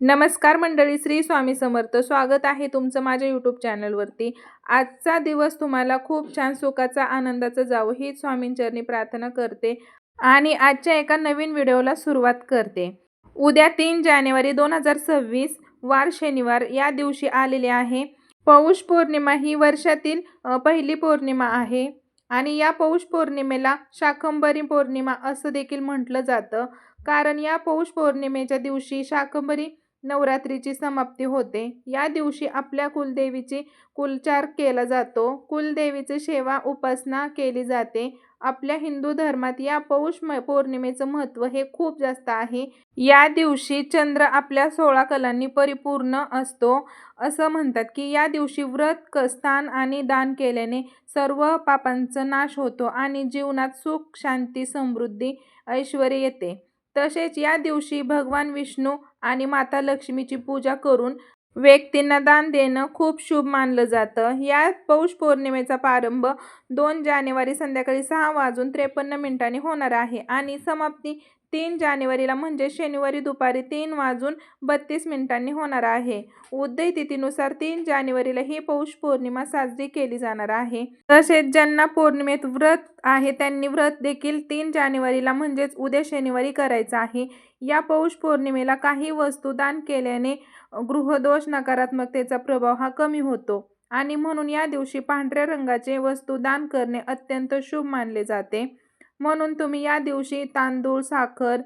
नमस्कार मंडळी श्री स्वामी समर्थ. स्वागत आहे तुमचं माझ्या यूट्यूब चॅनलवरती आजचा दिवस तुम्हाला खूप छान सुखाचा आनंदाचा जावं ही स्वामींचरणी प्रार्थना करते आणि आजच्या एका नवीन व्हिडिओला सुरुवात करते. उद्या तीन जानेवारी दोन हजार सव्वीस वार शनिवार या दिवशी आलेले आहे. पौष पौर्णिमा ही वर्षातील पहिली पौर्णिमा आहे आणि या पौष पौर्णिमेला शाकंभरी पौर्णिमा असं देखील म्हटलं जातं. कारण या पौष पौर्णिमेच्या दिवशी शाकंभरी नवरात्रीची समाप्ती होते. या दिवशी आपल्या कुलदेवीची कुलचार केला जातो. कुलदेवीची सेवा उपासना केली जाते. आपल्या हिंदू धर्मात या पौष म- पौर्णिमेचं महत्त्व हे खूप जास्त आहे. या दिवशी चंद्र आपल्या सोळा कलांनी परिपूर्ण असतो. असं म्हणतात की या दिवशी व्रत क स्थान आणि दान केल्याने सर्व पापांचा नाश होतो आणि जीवनात सुख शांती समृद्धी ऐश्वर येते. तसेच या दिवशी भगवान विष्णू आणि माता लक्ष्मीची पूजा करून व्यक्तींना दान देणं खूप शुभ मानलं जातं. या पौष पौर्णिमेचा प्रारंभ दोन जानेवारी संध्याकाळी सहा वाजून त्रेपन्न मिनिटांनी होणार आहे. आणि समाप्ती तीन जानेवारीला म्हणजे शनिवारी दुपारी तीन वाजून बत्तीस मिनिटांनी होणार आहे. उदय तिथीनुसार तीन जानेवारीला ही पौष पौर्णिमा साजरी केली जाणार आहे. तसेच ज्यांना पौर्णिमेत व्रत आहे त्यांनी व्रत देखील तीन जानेवारीला म्हणजेच उद्या शनिवारी करायचं आहे. या पौष पौर्णिमेला काही वस्तू दान केल्याने गृहदोष नकारात्मकतेचा प्रभाव हा कमी होतो. आणि म्हणून या दिवशी पांढऱ्या रंगाचे वस्तू दान करणे अत्यंत शुभ मानले जाते. म्हणून तुम्ही या दिवशी तांदूळ साखर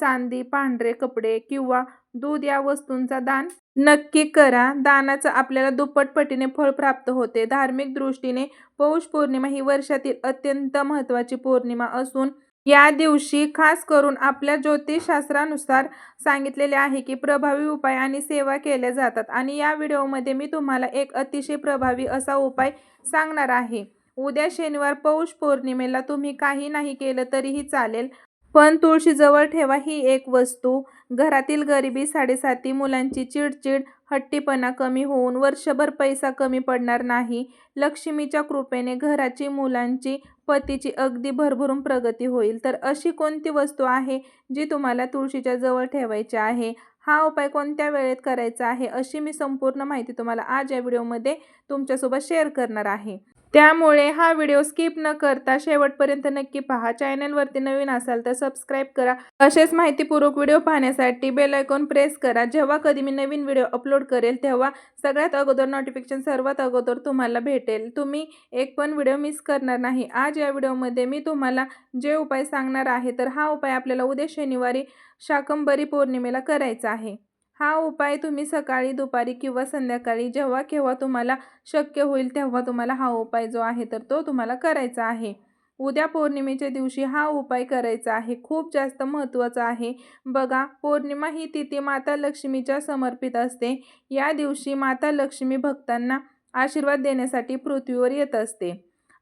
चांदी पांढरे कपडे किंवा दूध या वस्तूंचा दान नक्की करा. दानाचं आपल्याला दुप्पट पटीने फळ प्राप्त होते. धार्मिक दृष्टीने पौष पौर्णिमा ही वर्षातील अत्यंत महत्त्वाची पौर्णिमा असून या दिवशी खास करून आपल्या ज्योतिषशास्त्रानुसार सांगितलेले आहे की प्रभावी उपाय आणि सेवा केल्या जातात. आणि या व्हिडिओमध्ये मी तुम्हाला एक अतिशय प्रभावी असा उपाय सांगणार आहे. उद्या शनिवार पौष पौर्णिमेला तुम्ही काही नाही केलं तरीही चालेल. पण तुळशीजवळ ठेवा ही एक वस्तू. घरातील गरिबी साडेसाती मुलांची चिडचिड हट्टीपणा कमी होऊन वर्षभर पैसा कमी पडणार नाही. लक्ष्मीच्या कृपेने घराची मुलांची पतीची अगदी भरभरून प्रगती होईल. तर अशी कोणती वस्तू आहे जी तुम्हाला तुळशीच्या जवळ ठेवायची आहे? हा उपाय कोणत्या वेळेत करायचा आहे? अशी मी संपूर्ण माहिती तुम्हाला आज या व्हिडिओमध्ये तुमच्यासोबत शेअर करणार आहे. त्यामुळे हा व्हिडिओ स्किप न करता शेवटपर्यंत नक्की पहा. चॅनलवरती नवीन असाल तर सबस्क्राईब करा. असेच माहितीपूर्वक व्हिडिओ पाहण्यासाठी बेल आयकॉन प्रेस करा. जेव्हा कधी मी नवीन व्हिडिओ अपलोड करेल तेव्हा सगळ्यात अगोदर नोटिफिकेशन सर्वात अगोदर तुम्हाला भेटेल. तुम्ही एक पण व्हिडिओ मिस करणार नाही. आज या व्हिडिओमध्ये मी तुम्हाला जे उपाय सांगणार आहे तर हा उपाय आपल्याला उद्या शनिवारी शाकंभरी पौर्णिमेला करायचा आहे. हा उपाय तुम्ही सकाळी दुपारी किंवा संध्याकाळी जेव्हा केव्हा तुम्हाला शक्य होईल तेव्हा तुम्हाला हा उपाय जो आहे तर तो तुम्हाला करायचा आहे. उद्या पौर्णिमेच्या दिवशी हा उपाय करायचा आहे. खूप जास्त महत्त्वाचा आहे. बघा पौर्णिमा ही तिथी माता लक्ष्मीच्या समर्पित असते. या दिवशी माता लक्ष्मी भक्तांना आशीर्वाद देण्यासाठी पृथ्वीवर येत असते.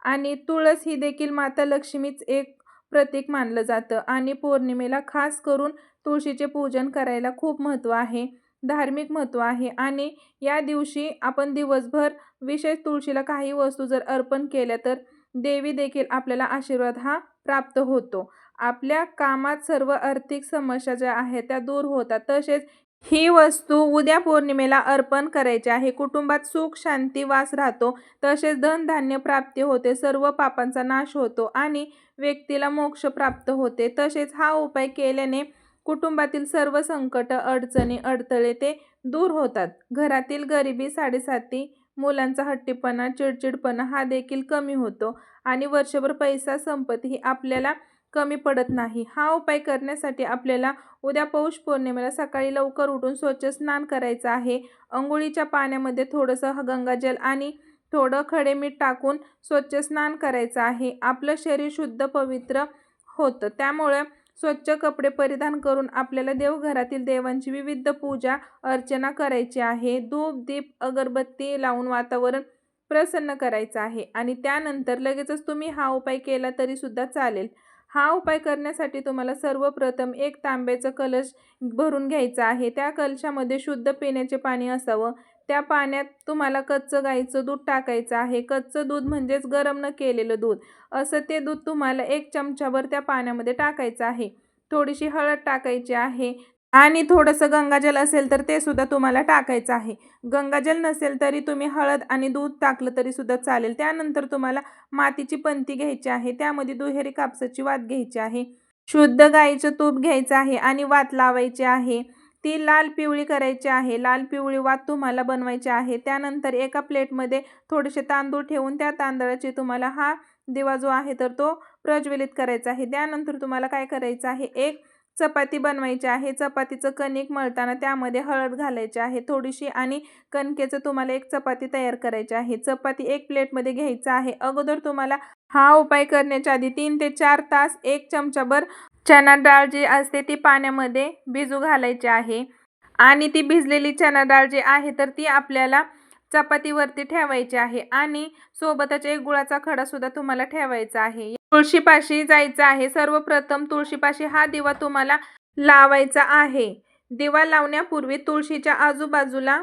आणि तुळस ही देखील माता लक्ष्मीच एक प्रतीक मानलं जातं आणि पौर्णिमेला खास करून तुळशीचे पूजन करायला खूप महत्त्व आहे धार्मिक महत्त्व आहे आणि या दिवशी आपण दिवसभर विशेष तुळशीला काही वस्तू जर अर्पण केल्या तर देवी देखील आपल्याला आशीर्वाद हा प्राप्त होतो. आपल्या कामात सर्व आर्थिक समस्या ज्या आहेत त्या दूर होतात. तसेच ही वस्तू उद्या पौर्णिमेला अर्पण करायची आहे. कुटुंबात सुख शांती वास राहतो. तसेच धनधान्य प्राप्ती होते. सर्व पापांचा नाश होतो आणि व्यक्तीला मोक्ष प्राप्त होते. तसेच हा उपाय केल्याने कुटुंबातील सर्व संकट अडचणी अडथळे ते दूर होतात. घरातील गरिबी साडेसाती मुलांचा हट्टीपणा चिडचिडपणा हा देखील कमी होतो आणि वर्षभर पैसा संपत्ती ही आपल्याला कमी पडत नाही. हा उपाय करण्यासाठी आपल्याला उद्या पौष पौर्णिमेला सकाळी लवकर उठून स्वच्छ स्नान करायचं आहे. अंघोळीच्या पाण्यामध्ये थोडंसं गंगाजल आणि थोडं खडे मीठ टाकून स्वच्छ स्नान करायचं आहे. आपलं शरीर शुद्ध पवित्र होतं. त्यामुळे स्वच्छ कपडे परिधान करून आपल्याला देवघरातील देवांची विविध पूजा अर्चना करायची आहे. धूप दीप अगरबत्ती लावून वातावरण प्रसन्न करायचं आहे. आणि त्यानंतर लगेचच तुम्ही हा उपाय केला तरीसुद्धा चालेल. हा उपाय करण्यासाठी तुम्हाला सर्वप्रथम एक तांब्याचं कलश भरून घ्यायचा आहे. त्या कलशामध्ये शुद्ध पिण्याचे पाणी असावं. त्या पाण्यात तुम्हाला कच्चं गाईचं दूध टाकायचं आहे. कच्चं दूध म्हणजेच गरम न केलेलं दूध. असं ते दूध तुम्हाला एक चमचाभर त्या पाण्यामध्ये टाकायचं आहे. थोडीशी हळद टाकायची आहे. आणि थोडंसं गंगाजल असेल तर ते सुद्धा तुम्हाला टाकायचं आहे. गंगाजल नसेल तरी तुम्ही हळद आणि दूध टाकलं तरी सुद्धा चालेल. त्यानंतर तुम्हाला मातीची पंती घ्यायची आहे. त्यामध्ये दुहेरी कापसाची वात घ्यायची आहे. शुद्ध गाईचं तूप घ्यायचं आहे आणि वात लावायची आहे. ती लाल पिवळी करायची आहे. लाल पिवळी वात तुम्हाला बनवायची आहे. त्यानंतर एका प्लेटमध्ये थोडेसे तांदूळ ठेवून त्या तांदळाचे तुम्हाला हा दिवा जो आहे तर तो प्रज्वलित करायचा आहे. त्यानंतर तुम्हाला काय करायचं आहे? एक चपाती बनवायची आहे चपातीचं कणिक मळताना त्यामध्ये हळद घालायची आहे थोडीशी आणि कणकेचं तुम्हाला एक चपाती तयार करायची आहे. चपाती एक प्लेटमध्ये घ्यायचं आहे. अगोदर तुम्हाला हा उपाय करण्याच्या आधी तीन ते चार तास एक चमचाभर चना डाळ जी असते ती पाण्यामध्ये भिजू घालायची आहे. आणि ती भिजलेली चना डाळ जी आहे तर ती आपल्याला चपातीवरती ठेवायची आहे आणि सोबतच एक गुळाचा खडासुद्धा तुम्हाला ठेवायचा आहे. तुळशीपाशी जायचं आहे. सर्वप्रथम तुळशीपाशी हा दिवा तुम्हाला लावायचा आहे. दिवा लावण्यापूर्वी तुळशीच्या आजूबाजूला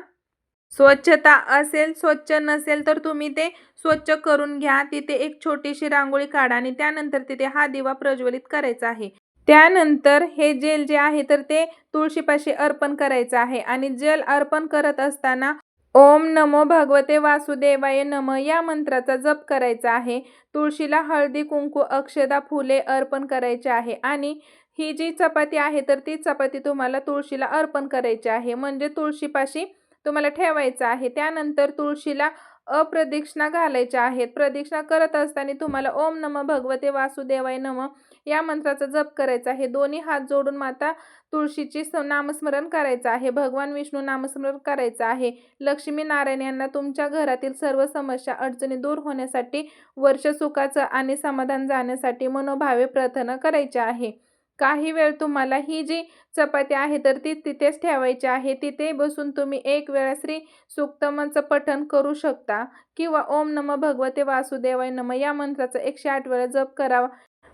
स्वच्छता असेल स्वच्छ नसेल तर तुम्ही ते स्वच्छ करून घ्या. तिथे एक छोटीशी रांगोळी काढा आणि त्यानंतर तिथे हा दिवा प्रज्वलित करायचा आहे. त्यानंतर हे जेल जे आहे तर ते तुळशीपाशी अर्पण करायचं आहे. आणि जल अर्पण करत असताना ओम नमो भगवते वासुदेवाय नम. या मंत्राचा जप करायचा आहे. तुळशीला हळदी कुंकू अक्षदा फुले अर्पण करायचे आहे. आणि ही जी चपाती आहे तर ती चपाती तुम्हाला तुळशीला अर्पण करायची आहे. म्हणजे तुळशीपाशी तुम्हाला ठेवायचं आहे. त्यानंतर तुळशीला अप्रदक्षिणा घालायच्या आहेत. प्रदक्षिणा करत असताना तुम्हाला ओम नम भगवते वासुदेवाय नम या मंत्राचा जप करायचा आहे. दोन्ही हात जोडून माता तुळशीची नामस्मरण करायचं आहे. भगवान विष्णू नामस्मरण करायचं आहे. लक्ष्मी नारायण यांना तुमच्या घरातील सर्व समस्या अडचणी दूर होण्यासाठी वर्ष सुखाचं आणि समाधान जाण्यासाठी मनोभावे प्रार्थना करायची आहे. काही वेळ तुम्हाला ही जी चपाती आहे तर ती तिथेच ठेवायची आहे. तिथे बसून तुम्ही एक वेळा श्री सुक्तमाचं पठण करू शकता किंवा ओम नम भगवते वासुदेवाय नम या मंत्राचा एकशे आठ वेळा जप करावा.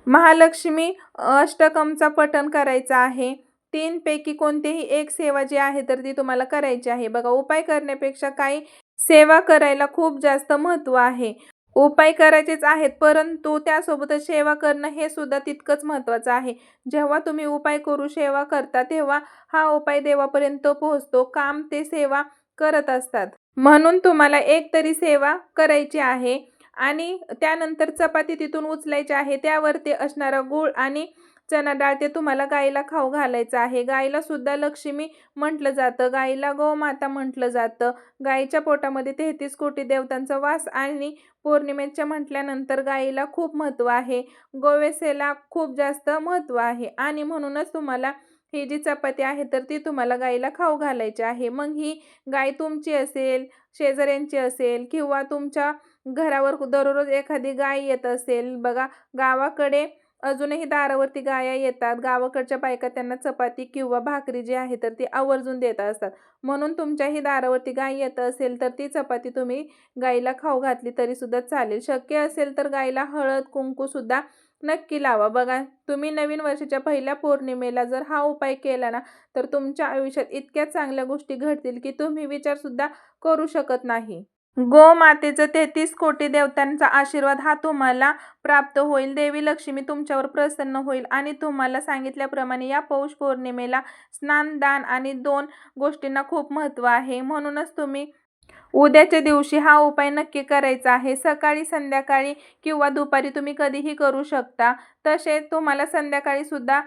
महालक्ष्मी अष्टकमचा पठण करायचा आहे. तीनपैकी कोणतेही एक सेवा जी आहे तर ती तुम्हाला करायची आहे. बघा उपाय करण्यापेक्षा काही सेवा करायला खूप जास्त महत्त्व आहे. उपाय करायचेच आहेत परंतु त्यासोबतच सेवा करणं हे सुद्धा तितकंच महत्त्वाचं आहे. जेव्हा तुम्ही उपाय करू सेवा करता तेव्हा हा उपाय देवापर्यंत पोहोचतो काम ते सेवा करत असतात. म्हणून तुम्हाला एक तरी सेवा करायची आहे आणि त्यानंतर चपाती तिथून उचलायची आहे त्यावरती असणारा गूळ आणि चना डाळ ते तुम्हाला गाईला खाऊ घालायचं आहे. गाईला सुद्धा लक्ष्मी म्हटलं जातं. गाईला गोमाता म्हटलं जातं. गाईच्या पोटामध्ये तेहतीस कोटी देवतांचा वास आणि पौर्णिमेच्या म्हटल्यानंतर गाईला खूप महत्त्व आहे. गोवेसेला खूप जास्त महत्त्व आहे. आणि म्हणूनच तुम्हाला ही जी चपाती आहे तर ती तुम्हाला गाईला खाऊ घालायची आहे. मग ही गाय तुमची असेल शेजाऱ्यांची असेल किंवा तुमच्या घरावर दररोज एखादी गाय येत असेल बघा गावाकडे अजूनही दारावरती गाया येतात. गावाकडच्या बायका त्यांना चपाती किंवा भाकरी जी आहे तर ती आवर्जून देत असतात. म्हणून तुमच्याही दारावरती गाय येत असेल तर ती चपाती तुम्ही गाईला खाऊ घातली तरीसुद्धा चालेल. शक्य असेल तर गाईला हळद कुंकूसुद्धा नक्की लावा. बघा तुम्ही नवीन वर्षाच्या पहिल्या पौर्णिमेला जर हा उपाय केला ना तर तुमच्या आयुष्यात इतक्या चांगल्या गोष्टी घडतील की तुम्ही विचारसुद्धा करू शकत नाही. गोमातेचं तेहतीस कोटी देवतांचा आशीर्वाद हा तुम्हाला प्राप्त होईल. देवी लक्ष्मी तुमच्यावर प्रसन्न होईल आणि तुम्हाला सांगितल्याप्रमाणे या पौष पौर्णिमेला स्नान दान आणि दोन गोष्टींना खूप महत्त्व आहे. म्हणूनच तुम्ही उद्याच्या दिवशी हा उपाय नक्की करायचा आहे. सकाळी संध्याकाळी किंवा दुपारी तुम्ही कधीही करू शकता. तसेच तुम्हाला संध्याकाळीसुद्धा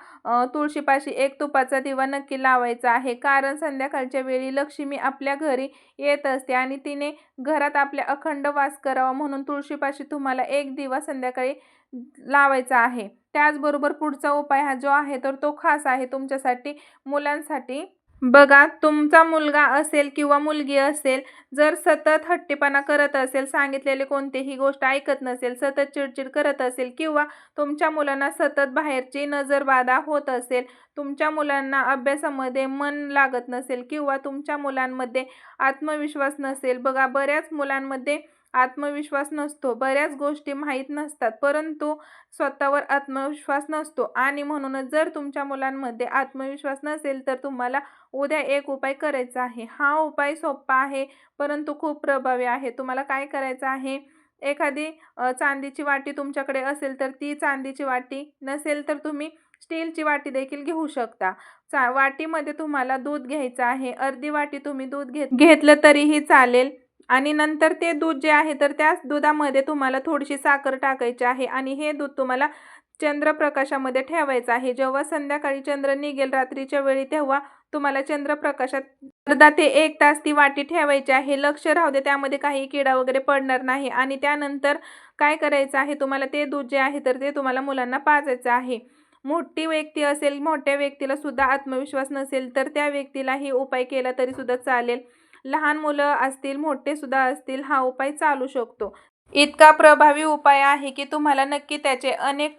तुळशीपाशी एक तुपाचा दिवा नक्की लावायचा आहे. कारण संध्याकाळच्या वेळी लक्ष्मी आपल्या घरी येत असते आणि तिने घरात आपल्या अखंड वास करावा म्हणून तुळशीपाशी तुम्हाला एक दिवा संध्याकाळी लावायचा आहे. त्याचबरोबर पुढचा उपाय हा जो आहे तर तो खास आहे तुमच्यासाठी मुलांसाठी बघा तुमचा मुलगा असेल किंवा मुलगी असेल जर सतत हट्टीपणा करत असेल सांगितलेली कोणतीही गोष्ट ऐकत नसेल सतत चिडचिड करत असेल किंवा तुमच्या मुलांना सतत बाहेरची नजरबाधा होत असेल तुमच्या मुलांना अभ्यासामध्ये मन लागत नसेल किंवा तुमच्या मुलांमध्ये आत्मविश्वास नसेल बघा बऱ्याच मुलांमध्ये आत्मविश्वास नसतो. बऱ्याच गोष्टी माहीत नसतात परंतु स्वतःवर आत्मविश्वास नसतो. आणि म्हणूनच जर तुमच्या मुलांमध्ये आत्मविश्वास नसेल तर तुम्हाला उद्या एक उपाय करायचा आहे. हा उपाय सोपा आहे परंतु खूप प्रभावी आहे. तुम्हाला काय करायचं आहे? एखादी चांदीची वाटी तुमच्याकडे असेल तर ती चांदीची वाटी नसेल तर तुम्ही स्टीलची वाटी देखील घेऊ शकता. चा वाटीमध्ये तुम्हाला दूध घ्यायचं आहे. अर्धी वाटी तुम्ही दूध घेत घेतलं तरीही चालेल. आणि नंतर ते दूध जे आहे तर त्याच दुधामध्ये तुम्हाला थोडीशी साखर टाकायची आहे आणि हे दूध तुम्हाला चंद्रप्रकाशामध्ये ठेवायचं आहे. जेव्हा संध्याकाळी चंद्र निघेल रात्रीच्या वेळी तेव्हा तुम्हाला चंद्रप्रकाशात अर्धा ते एक तास ती वाटी ठेवायची आहे. लक्ष राहू दे त्यामध्ये काही किडा वगैरे पडणार नाही आणि त्यानंतर काय करायचं आहे तुम्हाला ते दूध जे आहे तर ते तुम्हाला मुलांना पाजायचं आहे. मोठी व्यक्ती असेल मोठ्या व्यक्तीला सुद्धा आत्मविश्वास नसेल तर त्या व्यक्तीलाही उपाय केला तरी सुद्धा चालेल. लहान मुलं असतील मोठे सुद्धा असतील हा उपाय चालू शकतो. इतका प्रभावी उपाय आहे की तुम्हाला नक्की त्याचे अनेक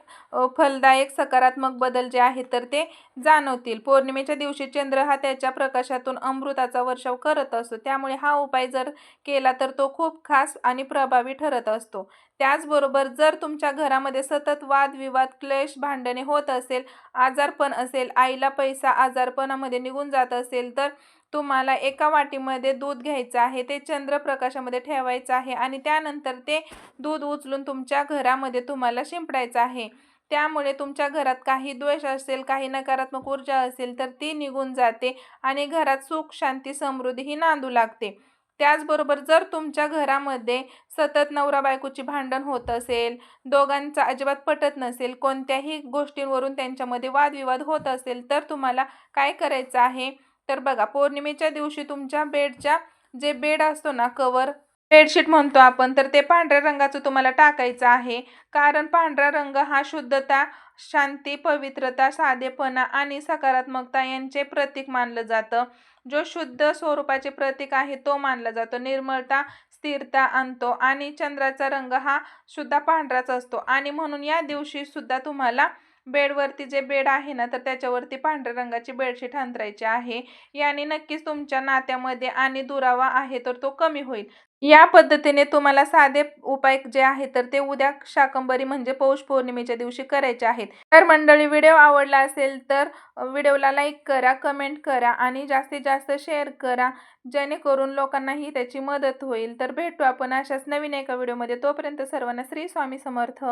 फलदायक सकारात्मक बदल जे आहेत तर ते जाणवतील. पौर्णिमेच्या दिवशी चंद्र हा त्याच्या प्रकाशातून अमृताचा वर्षाव करत असतो. त्यामुळे हा उपाय जर केला तर तो खूप खास आणि प्रभावी ठरत असतो. त्याचबरोबर जर तुमच्या घरामध्ये सतत वादविवाद क्लेश भांडणे होत असेल आजारपण असेल आईला पैसा आजारपणामध्ये निघून जात असेल तर तुम्हाला एका वाटीमध्ये दूध घ्यायचं आहे ते चंद्रप्रकाशामध्ये ठेवायचं आहे आणि त्यानंतर ते दूध उचलून तुमच्या घरामध्ये तुम्हाला शिंपडायचं आहे. त्यामुळे तुमच्या घरात काही द्वेष असेल काही नकारात्मक ऊर्जा असेल तर ती निघून जाते आणि घरात सुख शांती समृद्धी ही नांदू लागते. त्याचबरोबर जर तुमच्या घरामध्ये सतत नवरा बायकोची भांडण होत असेल दोघांचा अजिबात पटत नसेल कोणत्याही गोष्टींवरून त्यांच्यामध्ये वादविवाद होत असेल तर तुम्हाला काय करायचं आहे? तर बघा पौर्णिमेच्या दिवशी तुमच्या बेडच्या जे बेड असतो ना कवर बेडशीट म्हणतो आपण तर ते पांढऱ्या रंगाचं तुम्हाला टाकायचं आहे. कारण पांढरा रंग हा शुद्धता शांती पवित्रता साधेपणा आणि सकारात्मकता यांचे प्रतीक मानलं जातं. जो शुद्ध स्वरूपाचे प्रतीक आहे तो मानला जातो. निर्मळता स्थिरता आणतो आणि चंद्राचा रंग हा सुद्धा पांढराच असतो. आणि म्हणून या दिवशी सुद्धा तुम्हाला बेडवरती जे बेड आहे ना तर त्याच्यावरती पांढऱ्या रंगाची बेडशीट अंतरायची आहे. याने नक्कीच तुमच्या नात्यामध्ये आणि दुरावा आहे तर तो कमी होईल. या पद्धतीने तुम्हाला साधे उपाय जे आहेत तर ते उद्या शाकंबरी म्हणजे पौष पौर्णिमेच्या दिवशी करायचे आहेत. तर मंडळी व्हिडिओ आवडला असेल तर व्हिडिओला लाईक करा कमेंट करा आणि जास्तीत जास्त शेअर करा. जेणेकरून लोकांनाही त्याची मदत होईल. तर भेटू आपण अशाच नवीन एका व्हिडिओमध्ये. तोपर्यंत सर्वांना श्री स्वामी समर्थ.